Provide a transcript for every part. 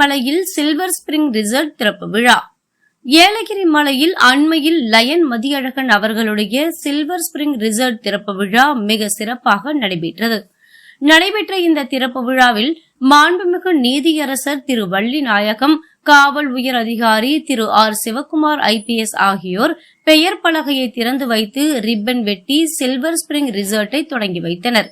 மலையில் silver spring result திறப்பு விழா. ஏலகிரி மலையில் அண்மையில் லயன் மதியழகன் அவர்களுடைய சில்வர் ஸ்பிரிங் ரிசர்ட் திறப்பு விழா மிக சிறப்பாக நடைபெற்றது. நடைபெற்ற இந்த திறப்பு விழாவில் மாண்புமிகு நீதியரசர் திரு வள்ளி நாயகம் காவல் உயர் அதிகாரி திரு ஆர் சிவக்குமார் ஐபிஎஸ் ஆகியோர் பெயர் பலகையை திறந்து வைத்து ரிப்பன் வெட்டி சில்வர் ஸ்பிரிங் ரிசர்ட்டை தொடங்கி வைத்தனர்.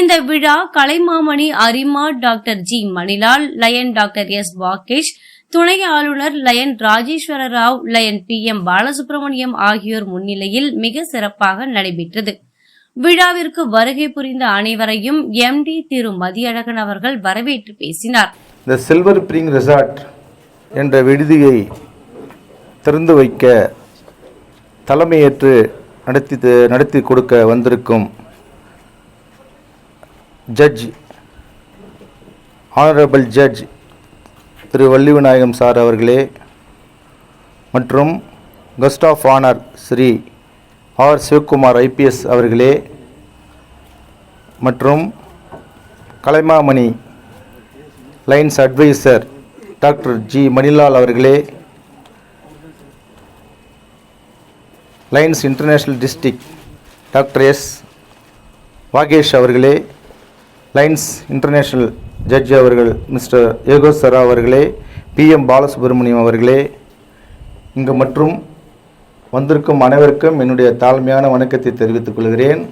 இந்த விழா கலைமாமணி அரிமா doctor G Manilal lion doctor S Vagesh துணை ஆளுநர் lion Rajeswara Rao lion P M Balasubramaniam ஆகியோர் முன்னிலையில் மிக சிறப்பாக நடைபெற்றது. விழாவிற்கு வருகை புரிந்த அனைவரையும் எம் டி திரு மதியழகன் அவர்கள் வரவேற்று பேசினார். இந்த சில்வர் பிரிங் ரிசார்ட் என்ற விடுதியை திறந்து வைக்க தலைமையேற்று நடத்தி நடத்தி கொடுக்க வந்திருக்கும் ஜட்ஜ் ஆனரபிள் ஜட்ஜ் திரு வள்ளிவிநாயகம் சார் அவர்களே மற்றும் guest of honour Sri R Sivakumar IPS அவர்களே மற்றும் Kalaimamani lions adviser doctor G. Manilal அவர்களே lions international district doctor S. Vagesh அவர்களே லைன்ஸ் இன்டர்நேஷ்னல் ஜட்ஜி அவர்கள் மிஸ்டர் யோகோசரா அவர்களே பி எம் பாலசுப்ரமணியம் அவர்களே இங்கு மற்றும் வந்திருக்கும் அனைவருக்கும் என்னுடைய தாழ்மையான வணக்கத்தை தெரிவித்துக் கொள்கிறேன்.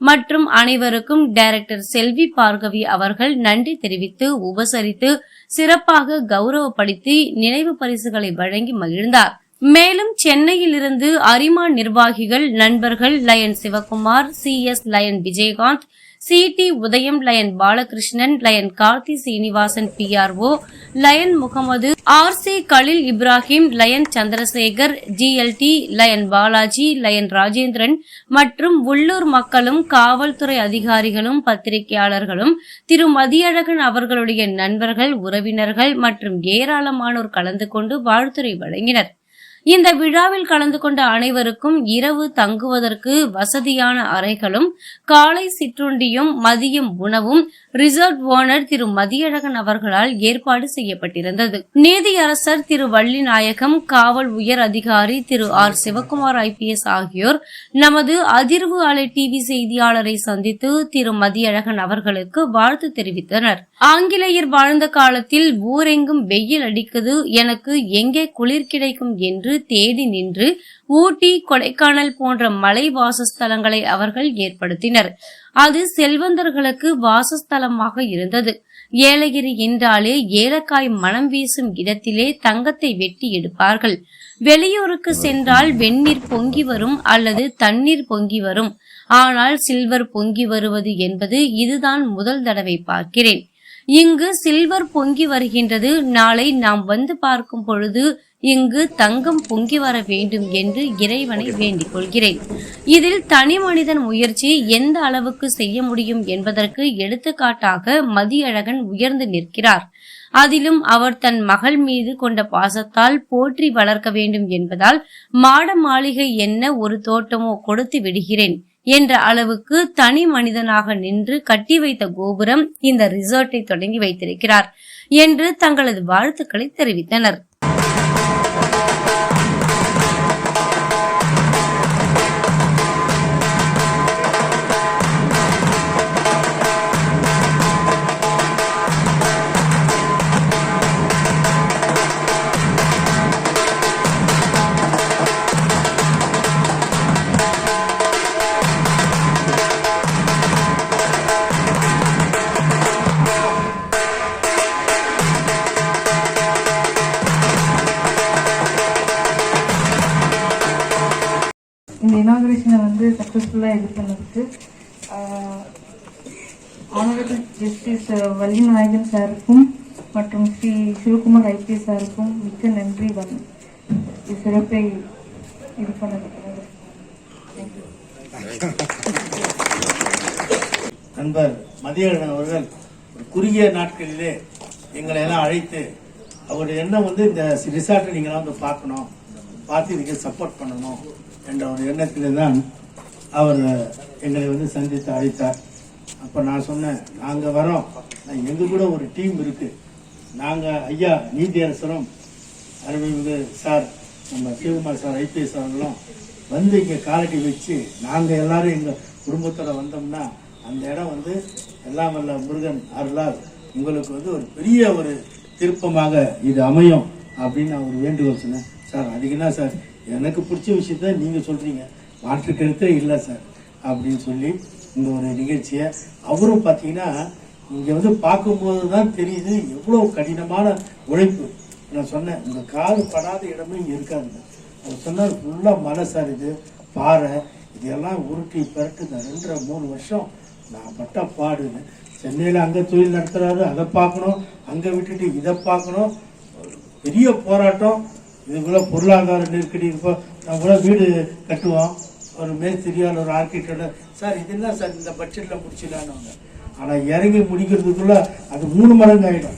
மற்றும் அனைவருக்கும் டைரக்டர் செல்வி பார்கவி அவர்கள் நன்றி தெரிவித்து உபசரித்து சிறப்பாக கௌரவப்படுத்தி நினைவு பரிசுகளை வழங்கி மகிழ்ந்தார். மேலும் சென்னையில் இருந்து அரிமா நிர்வாகிகள் நண்பர்கள் lion Sivakumar C S lion Vijayakanth C T Udhayam lion Balakrishnan lion Karthi Srinivasan PRO lion Mohammed R C Khalil Ibrahim lion Chandrasekar GLT lion Balaji lion Rajendran மற்றும் உள்ளூர் மக்களும் காவல்துறை அதிகாரிகளும் பத்திரிகையாளர்களும் திரு மதியழகன் அவர்களுடைய நண்பர்கள் உறவினர்கள் மற்றும் ஏராளமானோர் கலந்து கொண்டு வாழ்த்துரை வழங்கினர். இந்த விழாவில் கலந்து கொண்ட அனைவருக்கும் இரவு தங்குவதற்கு வசதியான அறைகளும் காலை சிற்றுண்டியும் மதியம் உணவும் ரிசர்வ் ஓனர் திரு மதியழகன் அவர்களால் ஏற்பாடு செய்யப்பட்டிருந்தது. நீதியரசர் திரு வள்ளிநாயகம் காவல் உயர் அதிகாரி திரு ஆர் சிவக்குமார் ஐபிஎஸ் ஆகியோர் நமது அதிர்வு அலை டிவி செய்தியாளரை சந்தித்து திரு மதியழகன் அவர்களுக்கு வாழ்த்து தெரிவித்தனர். ஆங்கிலேயர் வாழ்ந்த காலத்தில் ஊரெங்கும் வெயில் அடிக்குது எனக்கு எங்கே குளிர் கிடைக்கும் என்று தேடி நின்று ஊட்டி கொடைக்கானல் போன்ற மலை வாசஸ்தலங்களை அவர்கள் ஏற்படுத்தினர். அது செல்வந்தர்களுக்கு வாசஸ்தலமாக இருந்தது. ஏலகிரி என்றாலே ஏலக்காய் மனம் வீசும் இடத்திலே தங்கத்தை வெட்டி எடுப்பார்கள். வெளியூருக்கு சென்றால் வெந்நீர் பொங்கி வரும் அல்லது தண்ணீர் பொங்கி வரும். ஆனால் சில்வர் பொங்கி வருவது என்பது இதுதான் முதல் தடவை பார்க்கிறேன். இங்கு சில்வர் பொங்கி வருகின்றது. நாளை நாம் வந்து பார்க்கும் பொழுது இங்கு தங்கம் பொங்கி வர வேண்டும் என்று இறைவனை வேண்டிக் கொள்கிறேன். இதில் தனி மனிதன் முயற்சி எந்த அளவுக்கு செய்ய முடியும் என்பதற்கு எடுத்துக்காட்டாக மதியழகன் உயர்ந்து நிற்கிறார். அதிலும் அவர் தன் மகள் மீது கொண்ட பாசத்தால் போற்றி வளர்க்க வேண்டும் என்பதால் மாட மாளிகை என்ன ஒரு தோட்டமோ கொடுத்து விடுகிறேன். என்ற அளவுக்கு தனி மனிதனாக நின்று கட்டி வைத்த கோபுரம் இந்த ரிசார்ட்டை தொடங்கி வைத்திருக்கிறார் என்று தங்களது வாழ்த்துக்களை தெரிவித்தனர். ஃபுல்லாக இது பண்ணதுக்கு ஆனரபிள் ஜஸ்டிஸ் வள்ளிநாயகன் சாருக்கும் மற்றும் ஸ்ரீ சிவகுமார் ஐபிஎஸ் சாருக்கும் மிக்க நன்றி வன் சிறப்பை இது பண்ணதுக்கு நண்பர் மதியழகன் அவர்கள் குறுகிய நாட்களிலே எங்களை எல்லாம் அழைத்து அவருடைய எண்ணம் வந்து இந்த ரிசார்ட்டை நீங்களாம் வந்து பார்க்கணும் பார்த்து இதுக்கு சப்போர்ட் பண்ணணும் என்ற ஒரு எண்ணத்திலே தான் அவர் எங்களை வந்து சந்தித்து அழைத்தார். அப்போ நான் சொன்னேன் நாங்கள் வரோம் எங்கள் கூட ஒரு டீம் இருக்குது நாங்கள் ஐயா நீதியரசரும் அருள்மிகு சார் நம்ம சிவகுமார் சார் ஐபிஎஸ் அவர்களும் வந்து இங்கே காலட்டி வச்சு நாங்கள் எல்லாரும் எங்கள் குடும்பத்தோட வந்தோம்னா அந்த இடம் வந்து எல்லாம் வல்ல முருகன் அருளால் உங்களுக்கு வந்து ஒரு பெரிய ஒரு திருப்பமாக இது அமையும். அப்படின்னு நான் ஒரு வேண்டுகோள் சொன்னேன். சார் அதுக்கு என்ன சார்? எனக்கு பிடிச்ச விஷயத்த நீங்கள் சொல்கிறீங்க மாற்று கருத்தே இல்லை சார் அப்படின்னு சொல்லி இந்த ஒரு நிகழ்ச்சியை அவரும் பார்த்தீங்கன்னா இங்கே வந்து பார்க்கும்போது தான் தெரியுது எவ்வளோ கடினமான உழைப்பு. நான் சொன்னேன் இந்த காது படாத இடமே இங்கே இருக்காதுங்க அவர் சொன்னார் ஃபுல்லாக மலை சார் இது பாறை இதெல்லாம் உருட்டி பரட்டு இந்த ரெண்டரை மூணு வருஷம் நான் பட்ட பாடுன்னு. சென்னையில் அங்கே தொழில் நடத்துகிறாரு அதை பார்க்கணும் அங்கே விட்டுட்டு இதை பார்க்கணும். பெரிய போராட்டம் இதுக்குள்ள பொருளாதார நெருக்கடி இருப்போம் நம்ம கூட வீடு கட்டுவோம். ஒரு மேஸ்திரியால் ஒரு ஆர்கிடெக்டோட சார் இதெல்லாம் சார் இந்த பட்ஜெட்டில் முடிச்சிடலான்னு ஆனால் இறங்கி முடிக்கிறதுக்குள்ளே அது மூணு மடங்கு ஆகிடும்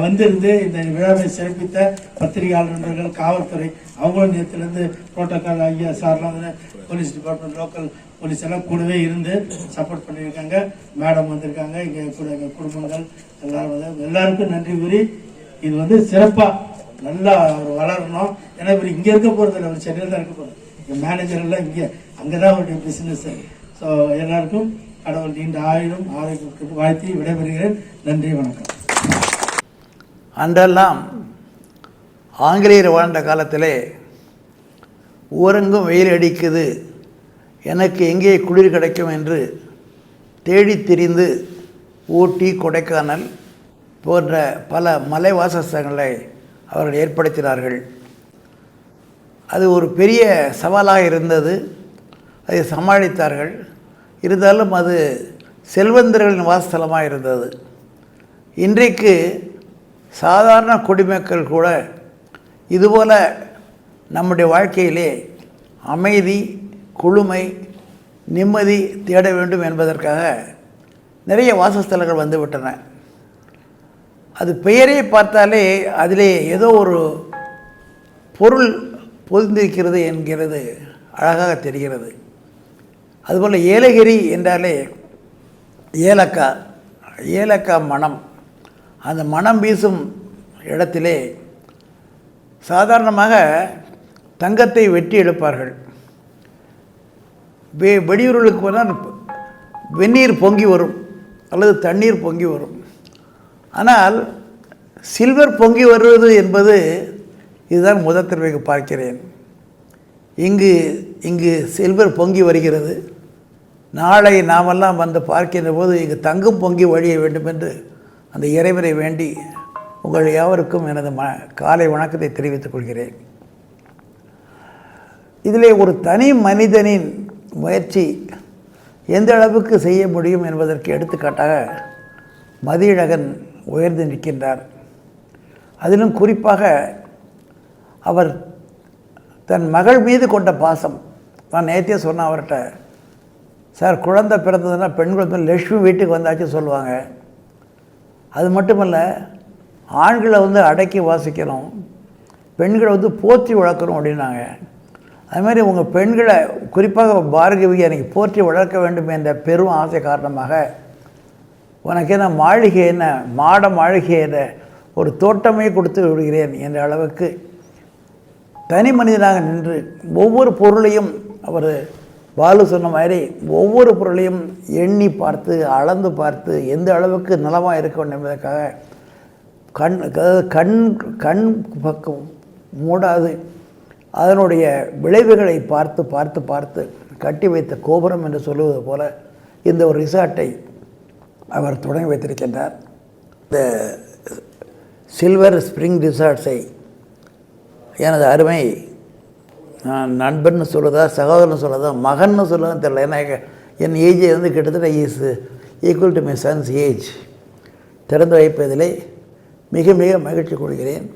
வந்திருந்து இந்த விழாவை சிறப்பித்த பத்திரிகையாளர் நண்பர்கள் காவல்துறை அவங்களும் நேற்றுலேருந்து புரோட்டோக்கால் ஐயா சார்லாம் போலீஸ் டிபார்ட்மெண்ட் லோக்கல் போலீஸ் எல்லாம் கூடவே இருந்து சப்போர்ட் பண்ணியிருக்காங்க. மேடம் வந்திருக்காங்க. இங்கே கூட எங்கள் குடும்பங்கள் எல்லாரும் எல்லாருக்கும் நன்றி கூறி இது வந்து சிறப்பாக நல்லா அவர் வளரணும். ஏன்னா இவர் இங்கே இருக்க போகிறதில்ல அவர் சென்னையில் தான் இருக்க போகிறது எங்கள் மேனேஜர் எல்லாம் இங்கே அங்கே தான் அவருடைய பிஸ்னஸ் ஸோ எல்லாருக்கும் கடவுள் நீண்ட ஆயிரம் ஆரோக்கியத்துக்கு வாழ்த்தி விடைபெறுகிறேன். நன்றி வணக்கம். அன்றெல்லாம் ஆங்கிலேயர் வாழ்ந்த காலத்திலே ஊரெங்கும் வெயில் அடிக்குது. எனக்கு எங்கே குளிர் கிடைக்கும் என்று தேடி திரிந்து ஊட்டி கொடைக்கானல் போன்ற பல மலை வாசஸ்தலங்களை அவர்கள் ஏற்படுத்தினார்கள். அது ஒரு பெரிய சவாலாக இருந்தது. அதை சமாளித்தார்கள். இருந்தாலும் அது செல்வந்தர்களின் வாசஸ்தலமாக இருந்தது. இன்றைக்கு சாதாரண குடிமக்கள் கூட இதுபோல் நம்முடைய வாழ்க்கையிலே அமைதி குழுமை நிம்மதி தேட வேண்டும் என்பதற்காக நிறைய வாசஸ்தலங்கள் வந்துவிட்டன. அது பெயரை பார்த்தாலே அதிலே ஏதோ ஒரு பொருள் பொதிந்திருக்கிறது என்கிறது அழகாக தெரிகிறது. அதுபோல் ஏலகிரி என்றாலே ஏலக்காய் ஏலக்காய் மணம். அந்த மணம் வீசும் இடத்திலே சாதாரணமாக தங்கத்தை வெட்டி எடுப்பார்கள். வெ வெடியூர்களுக்கு வந்தால் வெந்நீர் பொங்கி வரும் அல்லது தண்ணீர் பொங்கி வரும். ஆனால் சில்வர் பொங்கி வருவது என்பது இதுதான் முதல் தடவைக்கு பார்க்கிறேன். இங்கு இங்கு சில்வர் பொங்கி வருகிறது. நாளை நாமெல்லாம் வந்து பார்க்கின்ற போது இங்கு தங்கம் பொங்கி வழிய வேண்டும் என்று அந்த இறைவனை வேண்டி உங்கள் யாவருக்கும் எனது ம காலை வணக்கத்தை தெரிவித்துக் கொள்கிறேன். இதிலே ஒரு தனி மனிதனின் முயற்சி எந்த அளவுக்கு செய்ய முடியும் என்பதற்கு எடுத்துக்காட்டாக மதியழகன் உயர்ந்து நிற்கின்றார். அதிலும் குறிப்பாக அவர் தன் மகள் மீது கொண்ட பாசம். நான் நேற்றே சொன்னேன் அவர்கிட்ட சார் குழந்தை பிறந்ததுன்னா பெண் குழந்தை லட்சுமி வீட்டுக்கு வந்தாச்சு சொல்லுவாங்க. அது மட்டுமல்ல ஆண்களை வந்து அடக்கி வாசிக்கணும் பெண்களை வந்து போற்றி வளர்க்கணும் அப்படின்னாங்க. அது மாதிரி உங்கள் பெண்களை குறிப்பாக பார்கவியை அன்றைக்கி போற்றி வளர்க்க வேண்டும் என்ற பெரும் ஆசை காரணமாக உனக்கு என்ன மாளிகை என்ன? மாட மாளிகை ஒரு தோட்டமே கொடுத்து விடுகிறேன் என்ற அளவுக்கு தனி மனிதனாக நின்று ஒவ்வொரு பொருளையும் அவர் பாலு சொன்ன மாதிரி ஒவ்வொரு பொருளையும் எண்ணி பார்த்து அளந்து பார்த்து எந்த அளவுக்கு நலமாக இருக்க வேண்டும் என்பதற்காக கண் அதாவது கண் கண் பக்கம் மூடாது. அதனுடைய விளைவுகளை பார்த்து பார்த்து பார்த்து கட்டி வைத்த கோபுரம் என்று சொல்லுவது போல இந்த ஒரு ரிசார்ட்டை அவர் தொடங்கி வைத்திருக்கின்றார். இந்த சில்வர் ஸ்ப்ரிங் ரிசார்ட்ஸை எனது அருமை நான் நண்பன் சொல்லுதா சகோதரன் சொல்லுதா மகன்னு சொல்லதான் தெரியல. ஏன்னா என் ஏஜ் வந்து கிட்டத்தட்ட is equal to my son's age திறந்து வைப்பதிலே மிக மிக மகிழ்ச்சி கொள்கிறேன்.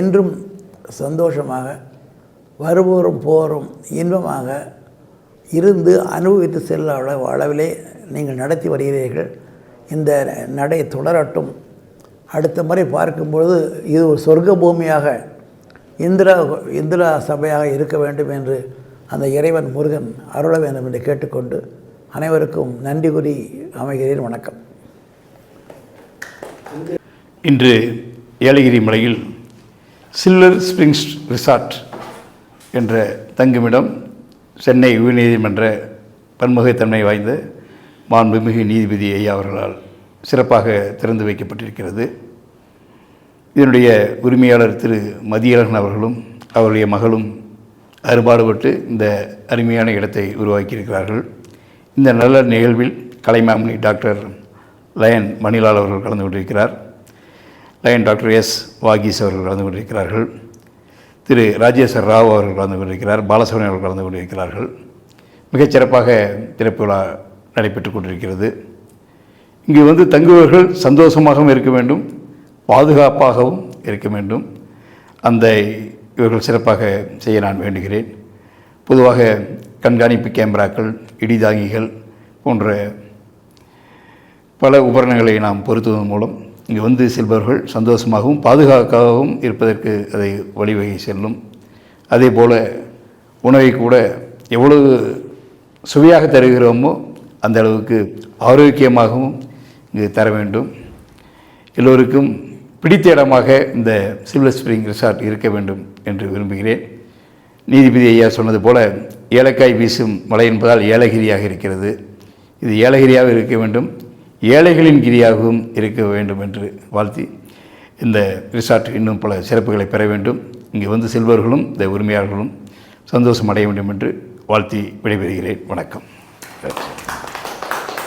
என்றும் சந்தோஷமாக வருவோரும் போரும் இன்பமாக இருந்து அனுபவித்து செல்ல அளவிலே நீங்கள் நடத்தி வருகிறீர்கள். இந்த நடை தொடரட்டும். அடுத்த முறை பார்க்கும்பொழுது இது ஒரு சொர்க்க பூமியாக இந்திரா இந்திரா சபையாக இருக்க வேண்டும் என்று அந்த இறைவன் முருகன் அருள வேண்டும் என்று கேட்டுக்கொண்டு அனைவருக்கும் நன்றி கூறி அமைகிறேன். வணக்கம். இன்று ஏலகிரி மலையில் சில்வர் ஸ்ப்ரிங்ஸ் ரிசார்ட் என்ற தங்குமிடம் சென்னை உயர்நீதிமன்ற பன்முகத்தன்மை வாய்ந்த மாண்புமிகு நீதிபதி ஐயா அவர்களால் சிறப்பாக திறந்து வைக்கப்பட்டிருக்கிறது. இதனுடைய உரிமையாளர் திரு. மதியழகன் அவர்களும் அவருடைய மகளும் அறுபாடுபட்டு இந்த அருமையான இடத்தை உருவாக்கியிருக்கிறார்கள். இந்த நல்ல நிகழ்வில் கலைமாமணி டாக்டர் லயன் மணிலால் அவர்கள் கலந்து கொண்டிருக்கிறார். லயன் டாக்டர் எஸ் வாகீஸ் அவர்கள் கலந்து கொண்டிருக்கிறார்கள். திரு. ராஜேஸ்வர் ராவ் அவர்கள் கலந்து கொண்டிருக்கிறார். பாலசுவரன் அவர்கள் கலந்து கொண்டிருக்கிறார்கள். மிகச்சிறப்பாக திறப்பு விழா நடைபெற்றுக் கொண்டிருக்கிறது. இங்கு வந்து தங்குபவர்கள் சந்தோஷமாகவும் இருக்க வேண்டும் பாதுகாப்பாகவும் இருக்க வேண்டும். அந்த இவர்கள் சிறப்பாக செய்ய நான் வேண்டுகிறேன். பொதுவாக கண்காணிப்பு கேமராக்கள் இடிதாங்கிகள் போன்ற பல உபகரணங்களை நாம் பொருத்துவதன் மூலம் இங்கு வந்து செல்பவர்கள் சந்தோஷமாகவும் பாதுகாக்காகவும் இருப்பதற்கு அதை வழிவகை செல்லும். அதே போல் உணவை கூட எவ்வளவு சுவையாக தருகிறோமோ அந்த அளவுக்கு ஆரோக்கியமாகவும் இங்கு தர வேண்டும். எல்லோருக்கும் பிடித்த இடமாக இந்த சில்வர் ஸ்ப்ரிங் ரிசார்ட் இருக்க வேண்டும் என்று விரும்புகிறேன். நீதிபதி ஐயா சொன்னது போல் ஏலக்காய் வீசும் மலை என்பதால் ஏலகிரியாக இருக்கிறது. இது ஏலகிரியாக இருக்க வேண்டும். ஏழைகளின் கிரியாகவும் இருக்க வேண்டும் என்று வாழ்த்தி இந்த ரிசார்ட் இன்னும் பல சிறப்புகளை பெற வேண்டும். இங்கு வந்து செல்வர்களும் இந்த உரிமையாளர்களும் சந்தோஷம் அடைய வேண்டும் என்று வாழ்த்தி விடைபெறுகிறேன். வணக்கம்.